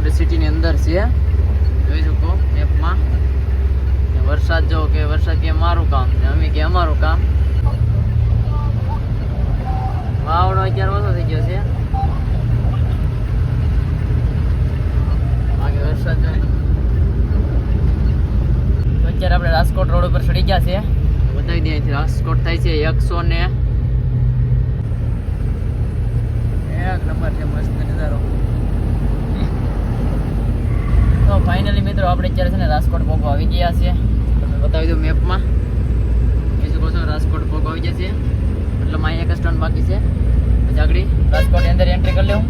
રાજકોટ સિટીની અંદર છે. જોઈ શકો મેપમાં વરસાદ જો કે વરસાદ કે મારું કામ છે, અમે કે અમારું કામ. વાવડો અત્યારે ઓછો થઈ ગયો છે. બાકી વરસાદ જો અત્યારે આપણે રાજકોટ રોડ ઉપર ચડી ગયા છે બતાવી દઈએ છીએ રાજકોટ થાય છે, એકસો ને એક નંબર છે મસ્ત નજારો તો ફાઇનલી મિત્રો, આપણે અત્યારે છે ને રાજકોટ પોગો આવી ગયા છે તમે બતાવી દઉં મેપમાં એ શું કહો છો રાજકોટ પોગો આવી જશે મતલબ અહીંયા એક સ્ટોન બાકી છે. આગળ રાજકોટની અંદર એન્ટ્રી કરી લઉં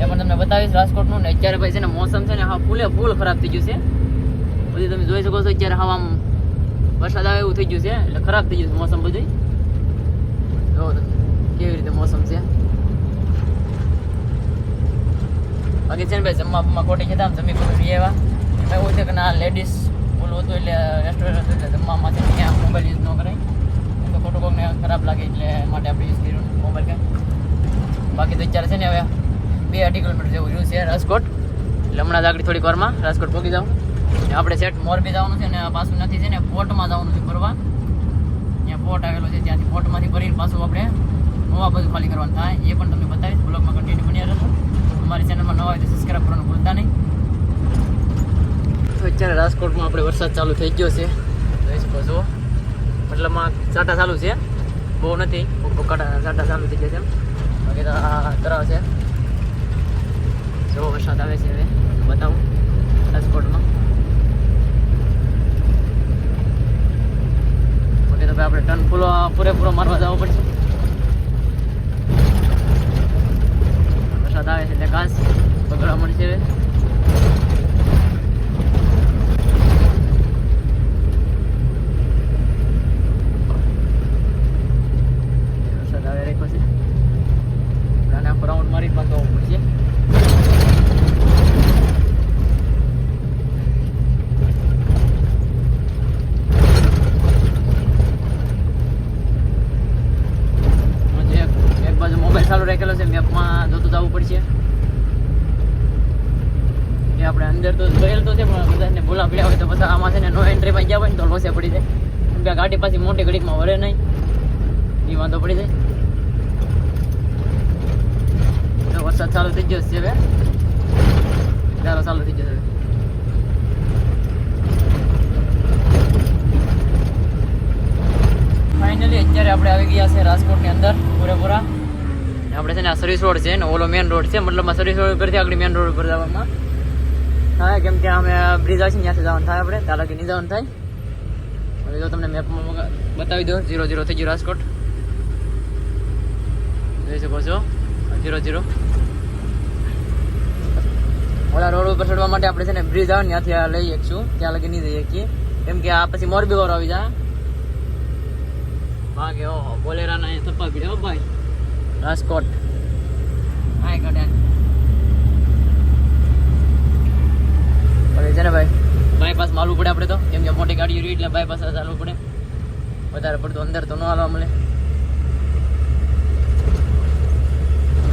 એ તમને બતાવીશ રાજકોટનું. ને અત્યારે ભાઈ છે ને મોસમ છે ને હા, ફૂલે ફૂલ ખરાબ થઈ ગયું છે. પછી તમે જોઈ શકો છો અત્યારે હવા વરસાદ આવે એવું થઈ ગયું છે. એટલે ખરાબ થઈ ગયું છે મોસમ બધું જો, કેવી રીતે મોસમ છે. બાકી છે ને ભાઈ જમવા બમવા ખોટી જતા જમી આવ્યા. એમાં એવું છે કે ના લેડીઝ ઓલું હતું એટલે રેસ્ટોરન્ટ હતું એટલે જમવામાંથી ત્યાં મોબાઈલ યુઝ ન કરાય. તો ખોટું કોઈને ખરાબ લાગે એટલે માટે આપણે યુઝ કર્યું મોબાઈલ કે. બાકી તો અત્યારે છે ને હવે બે અઢી કિલોમીટર જેવું રહ્યું છે રાજકોટ. એટલે હમણાં જ થોડીક વારમાં રાજકોટ પહોંચી જાઉં. આપણે સેટ મોરબી જવાનું છે ને પાછું નથી છે ને પોર્ટમાં જવાનું છે ફરવા. ત્યાં પોર્ટ આવેલો છે, ત્યાંથી પોર્ટમાંથી ભરીને પાછું આપણે નવા બધું ખાલી કરવાનું થાય. એ પણ તમને બતાવીશ. બ્લોગમાં કન્ટિન્યુ બન્યા રહેજો. અમારી ચેનલમાં નવા હોય તો સબસ્ક્રાઈબ કરવાનું ભૂલતા નહીં. તો અત્યારે રાજકોટમાં આપણે વરસાદ ચાલુ થઈ ગયો છે. જુઓ મતલબમાં સાટા ચાલુ છે. બહુ નથી ચાટા ચાલુ થઈ ગયા છે બાકી તો તરાવ છે. જો વરસાદ આવે છે હવે, બતાવું રાજકોટમાં. બાકી તો ભાઈ આપણે ટન ફૂલો પૂરેપૂરો મારવા જવો પડશે. વરસાદ આવે છે એટલે ઘાસ બગડવા મળશે હવે વરસાદ આવે રાખ્યો છે અને આખો રાઉન્ડ મારી પાછો આવવું પડશે મોબાઈલ ચાલુ રાખેલો છે મેપમાં જોતું જવું પડશે. એ આપણે અંદર તો ગયેલ તો છે, પણ બધાને ભૂલા પડ્યા હોય તો બધા આમાં છે ને નો એન્ટ્રીમાં ગયા હોય તો લોસે પડી જાય. કેમ કે ગાડી પાછી મોટી ઘડીકમાં વરે નહીં. એ વાંધો પડી જાય તો વરસાદ ચાલુ થઈ ગયો છે હવે ચાલો ચાલુ થઈ ગયો ફાઇનલી અત્યારે આપણે આવી ગયા છે રાજકોટની અંદર પૂરેપૂરા. આપણે છે ને આ સર્વિસ રોડ છે ને ઓલો મેન રોડ છે. મતલબમાં સર્વિસ રોડ ઉપરથી આગળ મેન રોડ પર જવામાં. થાય કેમ કે અમે બ્રિજ આવશે ત્યાંથી જવાનું થાય આપણે તાલાકી નહીં જવાનું થાય. હવે જો તમને મેપમાં બતાવી દો ઝીરો ઝીરો થઈ ગયું રાજકોટ. જોઈ શકો છો? ઝીરો ઝીરો ઓલા રોડ ઉપર ચડવા માટે આપણે છે ને બ્રિજ આવે ને ત્યાંથી લઈ શકશું. ત્યાં લગી નહીં જઈ શકીએ કેમ કે આ પછી મોરબી વાળો આવી જાય ભાગે ઓહો, બોલેરાના અહીંયા થપ્પા પીડ્યા હો ભાઈ. રાજકોટ. આય કાઢે હવે છે ને ભાઈ બાયપાસ માલવું પડે આપણે તો. કેમ કે મોટી ગાડીઓ રહી એટલે બાયપાસ ચાલવું પડે. વધારે પડતું અંદર તો ન હાલવા મળે.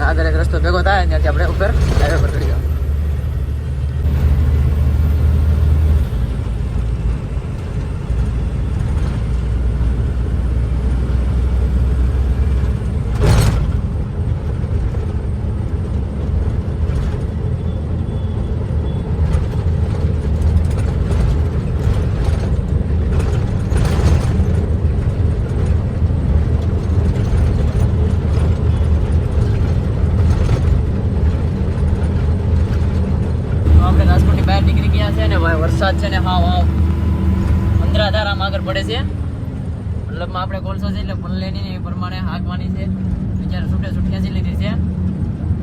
આગળ એક રસ્તો ભેગો થાય ત્યાંથી આપણે ઉપર. હાઈવે પર ચડી જાવ તો આપણે રાજકોટની બહાર નીકળી ગયા છે ને ભાઈ વરસાદ છે ને હા હા અંધરાધારામાં આગળ પડે છે. મતલબ આપણે કોલસો છે એટલે પનલેની ને એ પ્રમાણે હાંકવાની છે. અત્યારે છૂટે છૂટ ખેંચી લીધી છે.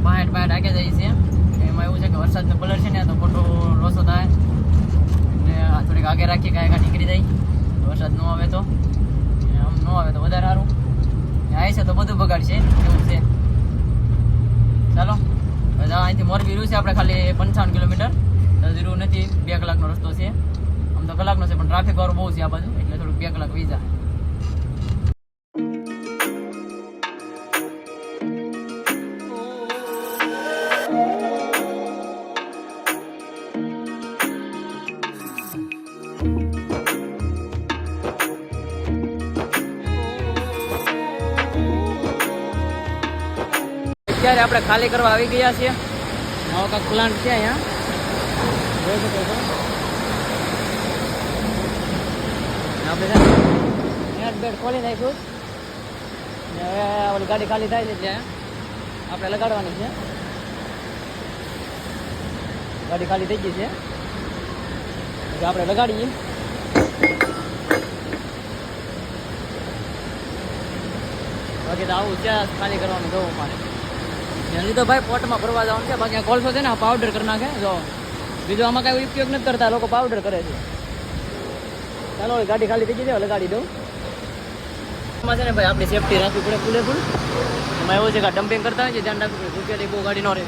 પાહેટ પાહેટ આગે જાય છે. એમાં એવું છે કે વરસાદનો કલર છે ને તો ખોટો લોસો થાય. એટલે થોડીક આગે રાખીએ કાંઈ કાંઈ નીકળી જાય. વરસાદ ન આવે તો. આમ ન આવે તો વધારે સારું. આવે છે તો બધું બગાડશે. એવું છે. ચાલો. અહીંથી મોરબી રહ્યું છે આપણે ખાલી પંચાવન કિલોમીટર. જરૂર નથી, બે કલાકનો રસ્તો છે. આમ તો કલાકનો છે, પણ ટ્રાફિક વાળો બહુ છે આ બાજુ, એટલે થોડુંક બે કલાક વીજા. અત્યારે આપણે ખાલી કરવા આવી ગયા છીએ. નવો પ્લાન્ટ છે અહીંયા. ખોલી નાખ્યું ગાડી ખાલી થાય છે એટલે આપણે લગાડવાની છે ગાડી ખાલી થઈ ગઈ છે એટલે આપણે લગાડીએ બાકી તો આવું ત્યાં ખાલી કરવાનું જવું મારે જલ્દી તો ભાઈ પોટમાં ભરવા જવાનું છે બાકી કોલસો છે ને પાવડર કરી નાખે. જો બીજો આમાં કાંઈ ઉપયોગ નથી કરતા, લોકો પાવડર કરે છે. ચાલો ગાડી ખાલી થઈ છે ગાડી દઉં. એમાં છે ને ભાઈ, આપણી સેફટી રાખવી પડે ફૂલે ફૂલ એમાં એવું છે કે ડમ્પિંગ કરતા હોય છે, ધ્યાન રાખવું પડે રૂપિયાથી બહુ ગાડી ન રહે.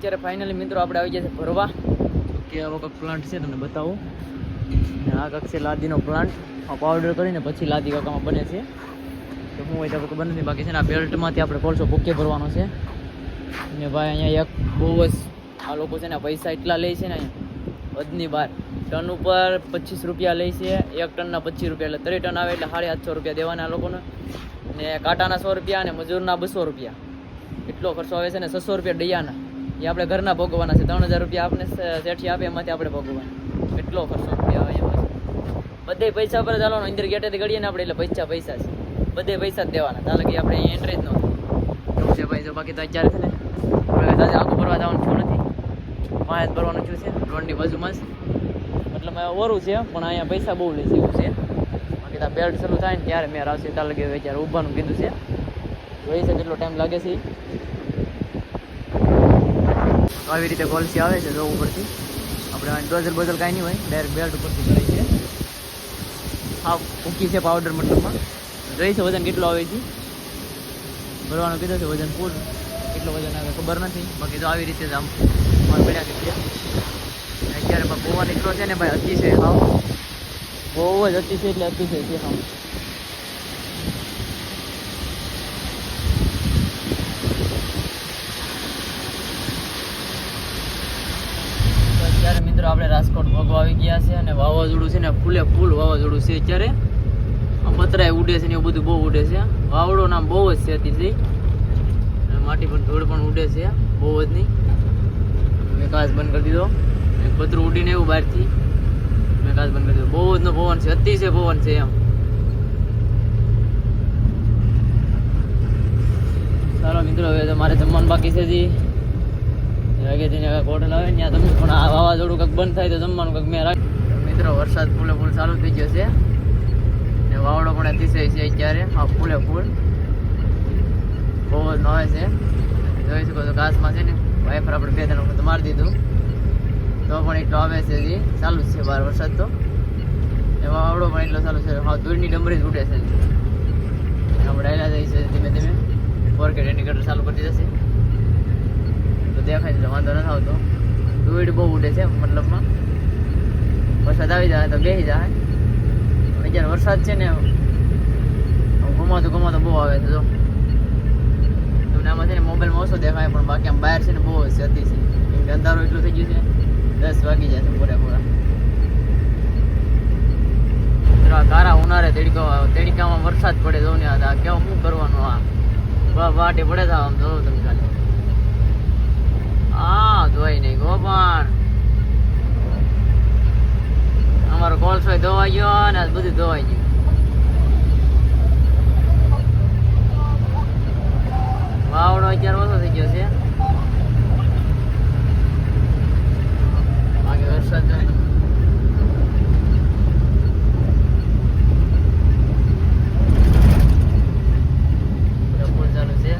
અત્યારે ફાઇનલી મિત્રો આપણે આવી છે ભરવા. કે આવો કંઈક પ્લાન્ટ છે તમને બતાવું. ને આ કંઈક છે લાદીનો પ્લાન્ટ આ પાવડર કરીને પછી લાદી કાકામાં બને છે. તો હું હોય તો ખબર બાકી છે ને આ બેલ્ટમાંથી આપણે કોલસો ભૂકે ભરવાનો છે. ને ભાઈ, અહીંયા એક બહુ જ આ લોકો છે ને પૈસા એટલા લે છે ને અહીંયા, હદની બહાર. ટન ઉપર પચીસ રૂપિયા લે છે, એક ટનના પચીસ રૂપિયા, એટલે ત્રણ ટન આવે એટલે સાડી આઠસો રૂપિયા દેવાના લોકોને. ને કાંટાના સો રૂપિયા અને મજૂરના બસો રૂપિયા. એટલો ખર્ચો આવે છે ને છસો રૂપિયા ડૈયાના એ આપણે ઘરના ભોગવવાના છે. ત્રણ હજાર રૂપિયા આપણે શેઠી આપે, એમાંથી આપણે ભોગવવાના. કેટલો ખર્ચો રૂપિયા એમાં બધે પૈસા પર ચાલવાનો અંદર ગેટેથી ગળીએ ને આપણે એટલે પૈસા પૈસા છે. બધે પૈસા જ દેવાના. ચાલે કે આપણે અહીં એન્ટ્રી જ ન છે ભાઈ, જો બાકી તો અત્યારે છે ને દાદા આખું ભરવા જવાનું છું નથી. પાંચ જ ભરવાનું છું છે. રોડની બાજુમાં જ મતલબ ઓરું છે, પણ અહીંયા પૈસા બહુ લે છે છે. બાકી ત્યાં બેલ્ટ શરૂ થાય ને ત્યારે મેં આવશે. તાલે કે અત્યારે ઊભાનું કીધું છે. જોઈ છે કેટલો ટાઈમ લાગે છે આવી રીતે કોલસી આવે છે જો ઉપરથી. આપણે ડોઝલ બોઝલ કાંઈ નહીં હોય ડાયરેક્ટ બેલ્ટ ઉપરથી કરે છે. હા ઊંકી છે પાવડર મતલબમાં જોઈ છે વજન કેટલું આવે છે? ભરવાનું કીધું છે વજન ફૂલ કેટલું વજન આવે ખબર નથી. બાકી તો આવી રીતે જ આમ મારે પડ્યા કે અત્યારે પવન એટલો છે ને ભાઈ, અતિશય હાવ. બહુ જ અતિશય એટલે અતિશય છે હાવ તો અત્યારે મિત્રો આપણે રાજકોટ ભોગવા આવી ગયા છે અને વાવાઝોડું છે ને ફૂલે ફૂલ વાવાઝોડું છે અત્યારે. પતરાય ઉડે છે ને એવું બધું બહુ ઉડે છે. વાવડો નામ બહુ જ છે અતિશય. માટી પણ ધૂળ પણ ઉડે છે, બહુ જ નહીં. મેં કાચ બંધ કરી દીધો. પતરું ઉડીને એવું બહારથી. મેં કાચ બંધ કરી દીધો. બહુ જ નો પવન છે, અતિશય પવન છે એમ. ચાલો મિત્રો, હવે મારે જમવાનું બાકી છે જી કાંઈક હોટલ આવે ત્યાં તમે પણ આ વાવાઝોડું કંઈક બંધ થાય તો જમવાનું કંઈક મેં રાખ મિત્રો, વરસાદ ફૂલે ફૂલ ચાલુ થઈ ગયો છે. ને વાવડો પણ અતિશય છે અત્યારે. હા, ફૂલે ફૂલ. બહુ જ નવે છે. જોઈ શકો છો ઘાસમાં છે ને, વાઇફર આપણે બે ત્રણ વખત મારી દીધું. તો પણ એટલો આવે છે હજી ચાલુ જ છે બાર વરસાદ તો. એ વાવડો પણ એટલો ચાલુ છે. હા દૂરની ડમરી જ ઉડે છે. આપણે આવેલા જઈએ છીએ ધીમે ધીમે. ફોર કે ઇન્ડિકેટર ચાલુ કરી દીધા છે તો દેખાય છે, વાંધો નથી આવતો. ધૂળ બહુ ઉડે છે મતલબમાં. વરસાદ આવી જાય તો બેસી જાય. જ્યારે વરસાદ છે ને ઘુમાતો ઘુમાતો બહુ આવે છે, જો. તમને આમાં છે ને મોબાઈલમાં ઓછો દેખાય, પણ બાકી આમ બહાર છે ને બહુ જ અતિ છે. અંધારું એટલું થઈ ગયું છે, દસ વાગી જાય છે પૂરેપૂરા. આ કારા ઉનાળે તેડકો, તેડકામાં વરસાદ પડે જો ને આ કેવું, શું કરવાનું આ? વાટે પડે તો આમ જો તમે. હા, ધોઈ નહીં ગોપાણ અમારો કોલસો ધોવાઈ ગયો આ બધું ધોવાઈ ગયું. વાવડો અત્યારે ઓછો થઈ ગયો છે બાકી વરસાદ તો ફૂલ ચાલુ છે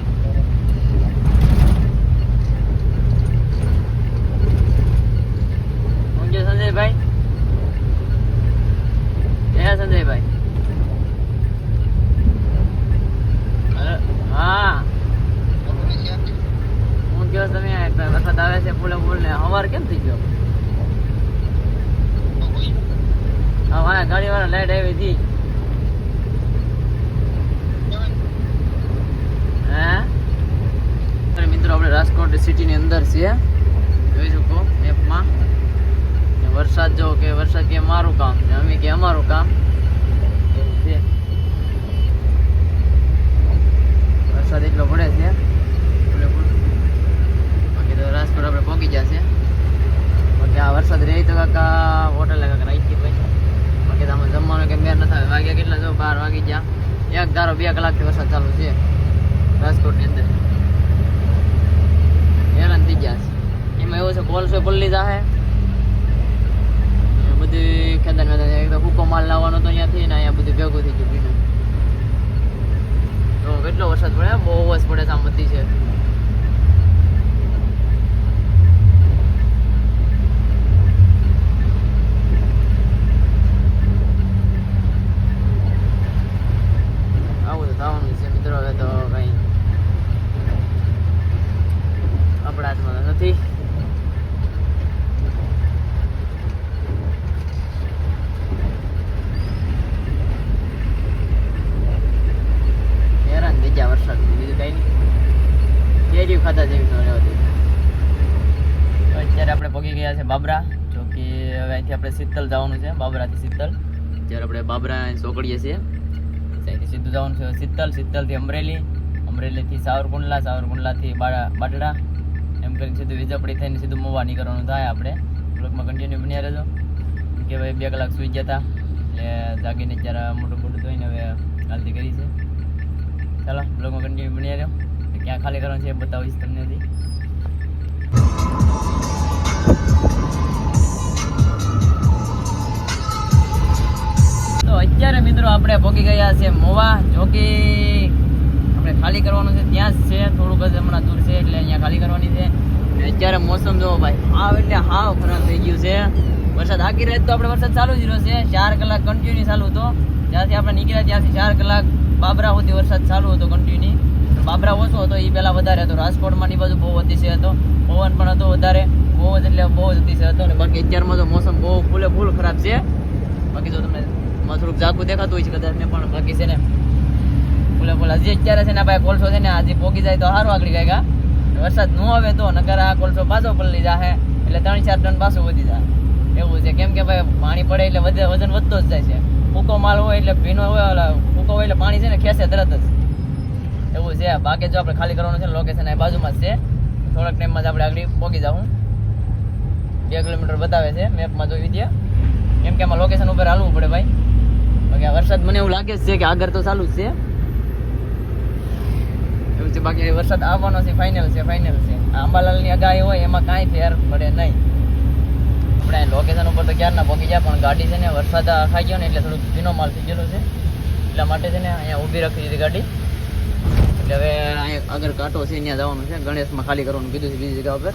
ઊંઘ્યો સંજયભાઈ હે સંજયભાઈ અરે, હા હું કયો તમે વખત આવે છે ફૂલે ફૂલ ને હવાર કેમ થઈ ગયો હા વાહ ગાડી વાળા લાઈટ આવી હતી હે અરે મિત્રો આપણે રાજકોટ સિટીની અંદર છીએ જોઈ શકો મેપમાં વરસાદ જો કે, વરસાદ કે મારું કામ ને અમે કે અમારું કામ. એવું છે. વરસાદ એટલો પડે છે. બાકી તો રાજકોટ આપણે પહોંચી જશે છે. બાકી આ વરસાદ રહી તો કાકા હોટલ કાકા રાખી પછી. બાકી તો આમાં જમવાનું કે મેર નથી વાગ્યા કેટલા? જો બાર વાગી ગયા. એક ધારો બે કલાકથી વરસાદ ચાલુ છે. રાજકોટની અંદર. હેરાન થઈ ગયા છે. એમાં એવું છે કોલસો પલ્લી જાહે. બધું ખેતર મેદાન એક તો હુકો માલ લાવવાનો તો અહીંયાથી ને અહીંયા બધું ભેગું થઈ ગયું. તો કેટલો વરસાદ પડે? બહુ જ પડે બધી છે આવું તો થવાનું છે મિત્રો હવે તો કઈ આપણા હાથમાં તો નથી હેરાન થઈ ગયા વરસાદ બીજું કઈ નહીં કેરી ખાતા જેવી ન રહેવાતી તો અત્યારે આપણે પગી ગયા છે બાબરા જો કે હવે અહીંથી આપણે શીતલ જવાનું છે બાબરાથી શીતલ અત્યારે આપણે બાબરા સોકડીએ છીએ. ત્યાંથી સીધું જવાનું છે શીતલ, શીતલથી અમરેલી. અમરેલીથી સાવરકુંડલા, સાવરકુંડલાથી બાટડા એમ કરીને સીધું વિજાપડી થઈને સીધું મોવા નીકળવાનું થાય આપણે. બ્લોકમાં કન્ટિન્યુ બન્યા રહેજો. કે ભાઈ, બે કલાક સુઈ ગયા હતા એટલે જાગીને જ્યારે મોટું મોટું ધોઈને હવે હાલતી કરી છે. ચાલો બ્લોગમાં કન્ટિન્યુ બન્યા રહ્યો. ક્યાં ખાલી કરવાનું છે એ બતાવીશ તમને મિત્રો, આપણે પહોંચી ગયા છે મોવા, જો કે આપણે ખાલી કરવાનું છે, ત્યાં જ છે, થોડુંક જ હમણાં દૂર છે, એટલે અહીંયા ખાલી કરવાની છે. અત્યારે મોસમ જોવો ભાઈ, હાવ એટલે હાવ ખરાબ થઈ ગયું છે. વરસાદ આખી રાત તો આપણે વરસાદ ચાલુ જ રહ્યો છે, ચાર કલાક કન્ટિન્યુ ચાલુ હતો. જ્યાંથી આપણે નીકળ્યા ત્યાંથી ચાર કલાક બાબરા સુધી વરસાદ ચાલુ હતો કન્ટિન્યુ બાબરા ઓછો હતો એ પહેલાં વધારે હતો રાજકોટમાં ની બાજુ બહુ અતિશય હતો. પવન પણ હતો વધારે, બહુ જ એટલે બહુ જ અતિશય હતો. અને બાકી અત્યારમાં તો મોસમ બહુ ફૂલે ફૂલ ખરાબ છે. બાકી જો તમને માં થોડુંક ઝાકું દેખાતું હોય છે, કદાચ ને પણ બાકી છે ને. બોલે બોલે હજી અત્યારે છે ને ભાઈ કોલસો છે ને હજી પોગી જાય તો સારું આગળ ગયા વરસાદ ન આવે તો નકર આ કોલસો પાછો પલળી જાય એટલે ત્રણ ચાર ટન પાછું વધી જાય. એવું છે, કેમ કે ભાઈ પાણી પડે એટલે વધે, વજન વધતો જ જાય છે. ફૂકો માલ હોય એટલે ભીનો હોય ફૂકો હોય એટલે પાણી છે ને ખેંચે તરત જ. એવું છે, બાકી જો આપણે ખાલી કરવાનું છે લોકેશન આ બાજુમાં જ છે. થોડાક ટાઈમમાં જ આપણે આગળ પોગી જાઉં બે કિલોમીટર બતાવે છે મેપમાં જોઈ દે કેમ કે આમાં લોકેશન ઉપર હાલવું પડે ભાઈ. બાકી આ વરસાદ મને એવું લાગે છે કે આગળ તો ચાલુ જ છે. એવું છે, બાકી વરસાદ આવવાનો છે ફાઇનલ છે ફાઇનલ છે. અંબાલાલની આગાહી હોય એમાં કાંઈ ફેર પડે નહીં. આપણે લોકેશન ઉપર તો ક્યારના પહોંચી ગયા, પણ ગાડી છે ને વરસાદ ખાઈ ગયો ને એટલે થોડુંક ભીનો માલ થઈ ગયેલો છે. એટલા માટે છે ને અહીંયા ઊભી રાખી દીધી ગાડી. એટલે હવે અહીંયા આગળ કાંટો છે ત્યાં જવાનું છે. ગણેશમાં ખાલી કરવાનું કીધું છે, બીજી જગ્યા ઉપર.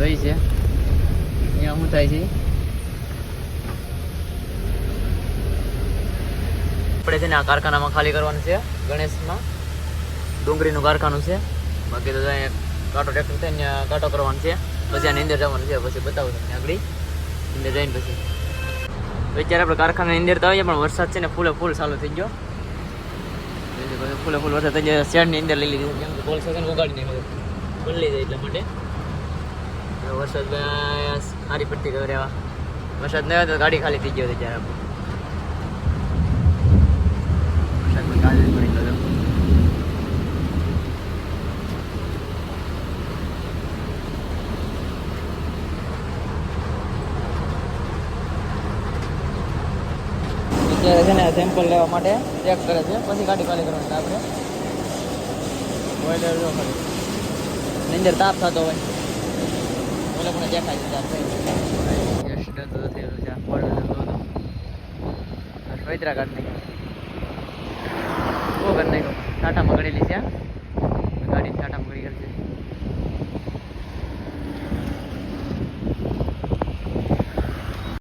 રહી છે. અહીંયા શું થાય છે? આપણે છે ને આ કારખાનામાં ખાલી કરવાનું છે, ગણેશમાં. ડુંગળીનું કારખાનું છે. બાકી તો અહીંયા કાંટો ટ્રેક્ટર છે ત્યાં કાંટો કરવાનો છે. પછી આની અંદર જવાનું છે, પછી બતાવું તમને આગળ. અંદર જઈને પછી. અત્યારે આપણે કારખાનાની અંદર તો આવીએ, પણ વરસાદ છે ને ફૂલે ફૂલ ચાલુ થઈ ગયો. ફૂલે ફૂલ વરસાદ થઈ ગયો. શેડની અંદર લઈ લીધી. કેમ કે કોલસો છે ને ઉગાડી નહીં ખુલ્લી જાય એટલા માટે. વરસાદ સારી પડતી ગયો રહેવા. વરસાદ નહીં હોય તો ગાડી ખાલી થઈ ગયો ત્યારે. આપણે વરસાદમાં ગાડી પડી ગયો તો. અત્યારે છે ને સેમ્પલ લેવા માટે ચેક કરે છે. પછી ગાડી ખાલી કરવાની આપણે. બોઈલર જો ખરી અંદર તાપ થતો હોય. બોલે પણ દેખાય છે તાપ થાય યસ ડન તો થયેલું છે બોઈલર જતો હતો સ્વૈત્રા કાઢ નાખી બહુ કરી નાખ્યો? ટાટામાં ગળેલી છે.